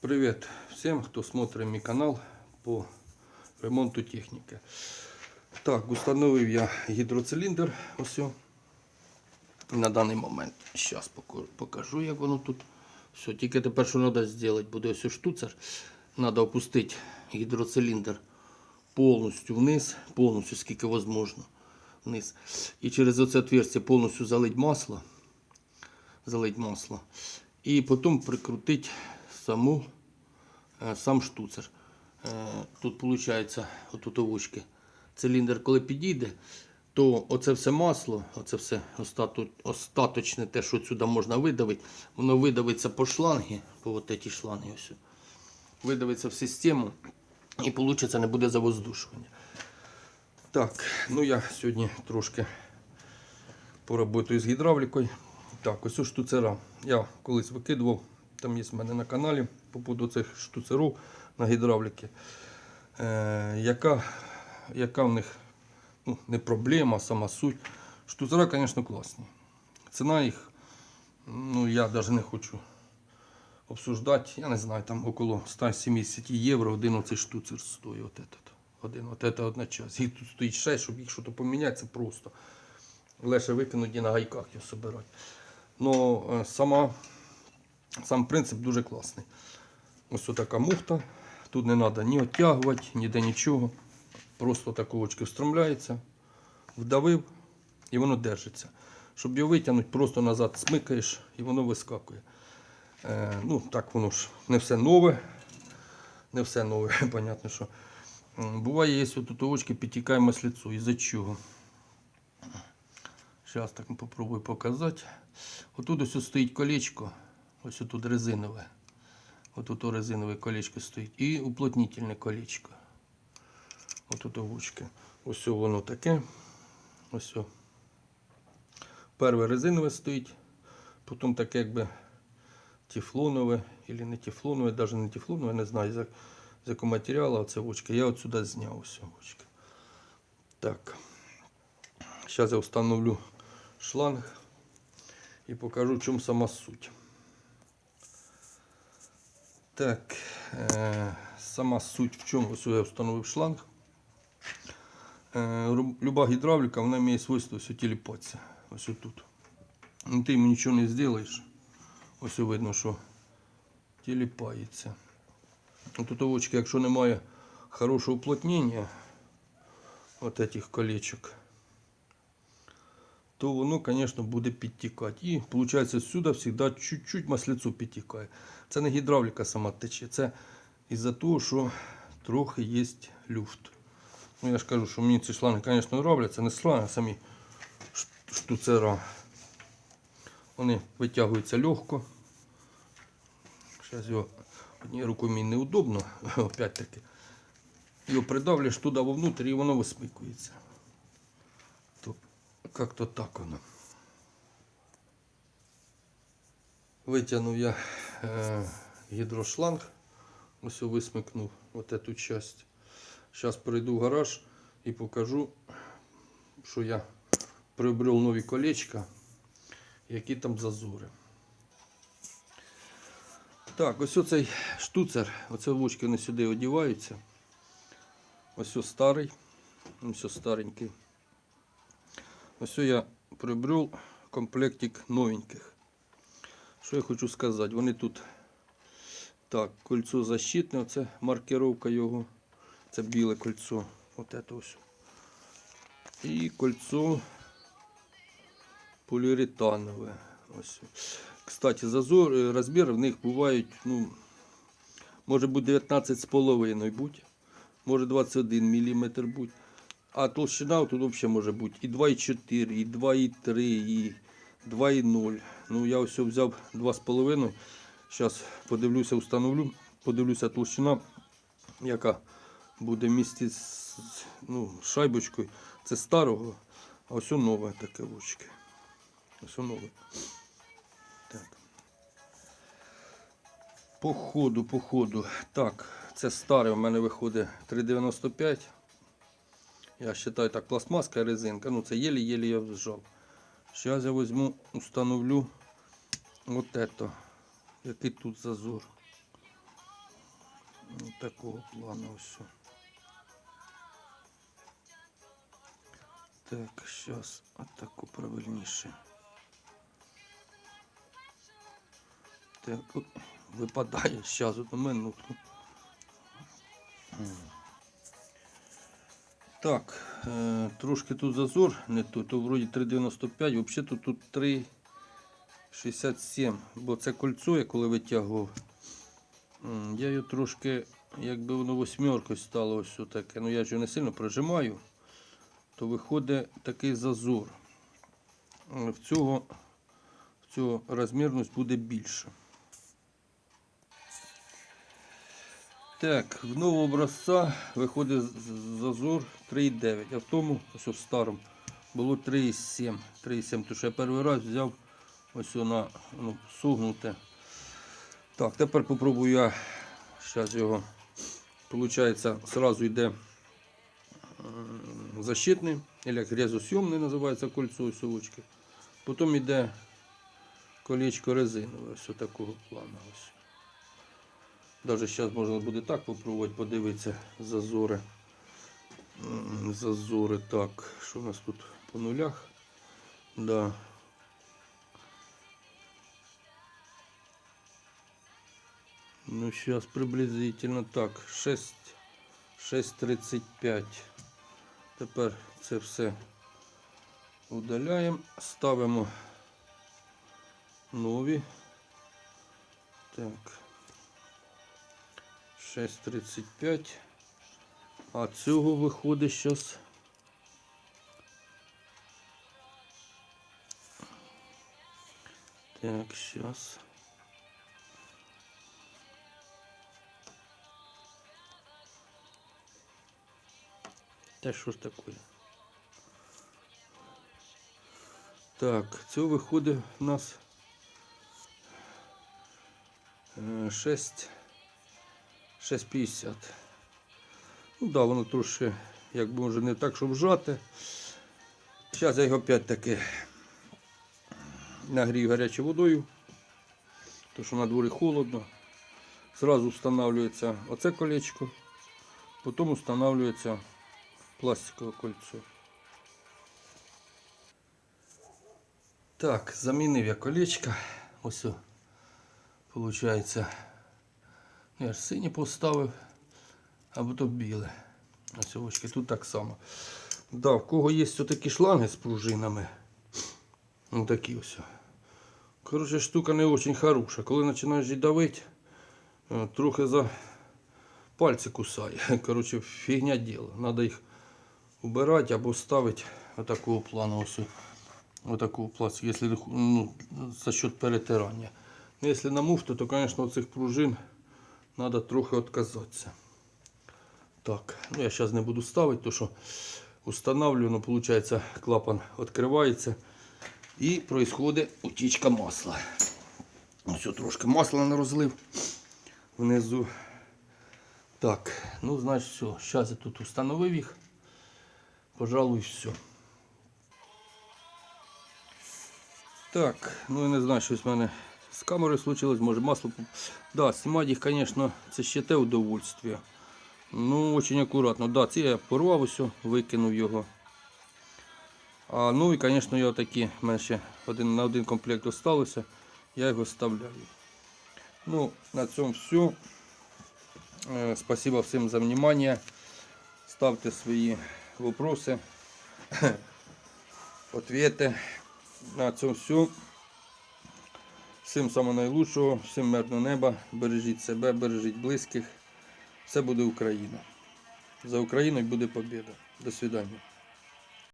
Привет всем, кто смотрит мой канал по ремонту техніки. Так, установив я гідроциліндр. Ось. На даний момент. Зараз покажу, як воно тут. Все, тільки тепер що треба зробити, буде ось штуцер. Треба опустити гідроциліндр повністю вниз, повністю скільки можливо вниз. І через оце отверстие повністю залить масло. Залить масло. І потім прикрутити саму, е, сам штуцер. Е, Тут виходить, отут овочки. Циліндр, коли підійде, то оце все масло, оце все остаточне, те, що сюди можна видавити, воно видавиться по шланги, по от ці шланги ось. Видавиться в систему і вийде, не буде завоздушування. Так, ну я сьогодні трошки поработаю з гідравлікою. Так, ось штуцера. Я колись викидував, там є в мене на каналі по поводу цих штуцерів на гідравліки. Е, яка, яка в них ну, не проблема, сама суть. Штуцера, звісно, класні. Ціна їх, ну я навіть не хочу обсуждати. Я не знаю, там около 170 євро один оцей штуцер стоїть. От этот. Один, от одна час. Їх тут стоїть 6, щоб їх щось поміняти, це просто. Легше викинути і на гайках його собирати. Е, сама, сам принцип дуже класний. Ось така муфта. Тут не треба ні оттягувати, ніде нічого. Просто так овочки встромляється, вдавив і воно держиться. Щоб його витягнути, просто назад смикаєш і воно вискакує. Е, ну, так воно ж не все нове. Не все нове, понятно, що. Буває, є тут овочки підтікає маслицю. Із-за чого? Зараз так попробую показати. Отут ось стоїть колечко. Ось тут резинове. Отут резинове колечко стоїть. І уплотнительне колечко. Отут овочки. Ось воно таке. Ось. Перше резинове стоїть. Потім таке якби тефлонове, або не тефлонове, навіть не тефлонове, не знаю, з якого матеріалу це очки. Я от сюди зняв ось очки. Так. Зараз я встановлю шланг і покажу, в чому сама суть. Так, е, сама суть в чому? Я встановив шланг. Е, люба гідравліка, вона має свойство ось тіліпатися. Ось тут. Ну, ти йому нічого не зробиш. Ось видно, що тіліпається. Тут овочки, якщо немає хорошого уплотнення, от этих колечок, то воно, звісно, буде підтікати. І виходить, сюди завжди чуть-чуть маслицю підтікає. Це не гідравліка сама тече, це із-за того, що трохи є люфт. Ну, я ж кажу, що мені ці шланги, звісно, нравляться, не шланги, а самі штуцера. Вони витягуються легко. Зараз його однією рукою мені неудобно, опять-таки. Його придавлюєш туди вовнутрь і воно висмикується. То як-то так воно. Витягнув я е, гідрошланг. Ось висмикнув от эту часть. Зараз перейду в гараж і покажу, що я приобрел нові колечка, які там зазори. Так, ось оцей штуцер, оце вучки вони сюди одіваються. Ось ось старий, ось старенький. Ось я приобрел комплектик новеньких. Що я хочу сказати? Вони тут так, кольцо защитне, це маркировка його. Це біле кольцо. От це ось. І кольцо поліуретанове. Ось. Кстати, зазор, е, розмір в них бувають, ну, може бути 19,5 будь, може 21 мм будь. А толщина тут взагалі може бути і 2,4, і 2,3, і 2,0. Ну, я ось взяв 2,5. Зараз подивлюся, встановлю, подивлюся толщина, яка буде в місті з ну, шайбочкою. Це старого, а ось нове таке вучки. Ось нове. Так. По ходу, по ходу. Так, це старе у мене виходить 3,95. Я вважаю так, пластмаска резинка. Ну це єлі-єлі я вжав. Зараз я візьму, установлю от это. Який тут зазор. Ось такого плану ось. Так, зараз отако правильніше. Так, випадає, зараз одну минутку. Так, е, трошки тут зазор не тут, то вроді 3,95, взагалі тут, тут 3,67, бо це кольцо, я коли витягував. Я його трошки, якби воно восьмеркою стало ось таке, ну я ж його не сильно прижимаю, то виходить такий зазор. В цього, в цього розмірність буде більша. Так, в нового образця виходить зазор 3,9, а в тому, ось в старому, було 3,7. 3,7, тому що я перший раз взяв ось на ну, сугнуте. Так, тепер попробую я зараз його. Получається, сразу йде защитний, як резосйомний називається кольцо ось овочки. Потім йде колечко резинове, ось такого плану. Ось. Даже зараз можна буде так попробувати подивитися зазори. Зазори так. Що у нас тут по нулях? Да. Ну, сейчас приблизительно так. 6, 6.35. Тепер це все удаляємо, ставимо нові. Так. 6.35. А цього виходить зараз. Так, сейчас. Та що ж таке? Так, цього виходить у нас е, 6 6,50. Ну да, воно трошки, якби вже не так, щоб вжати. Зараз я його опять-таки нагрію гарячою водою, тому що на дворі холодно. Зразу встановлюється оце колечко, потім встановлюється пластикове кольцо. Так, замінив я колечко. Ось, виходить, я ж синє поставив, а потім біле. Ось овочки тут так само. Да, в кого є такі шланги з пружинами. Ну такі ось. Коротше, штука не дуже хороша. Коли починаєш її давити, е, трохи за пальці кусає. Коротше, фігня діла. Треба їх убирати або ставити отакого плану. Ось. Отакого пластика, якщо ну, за счет перетирання. Ну, Якщо на муфту, то, звісно, цих пружин треба трохи відказатися. Так, ну я зараз не буду ставити, тому що устанавливаю, ну, виходить, клапан відкривається і відбувається утічка масла. Ось трошки масла не розлив внизу. Так, ну значить все. Зараз я тут установив їх. Пожалуй, все. Так, ну я не знаю, щось в мене з камерою случилось, може масло. Да, знімати їх, звісно, це ще те удовольствие. Ну, очень акуратно. Да, ці я порвав усе, викинув його. А ну і, звісно, я такі, ще один, на один комплект залишилося, я його вставляю. Ну, на цьому все. Спасибо всім за внимание. Ставте свої вопроси, ответи. На цьому все. Всім самого найлучшого, всім мирного неба. Бережіть себе, бережіть близьких. Все буде Україна. За Україною буде побіда. До свидання.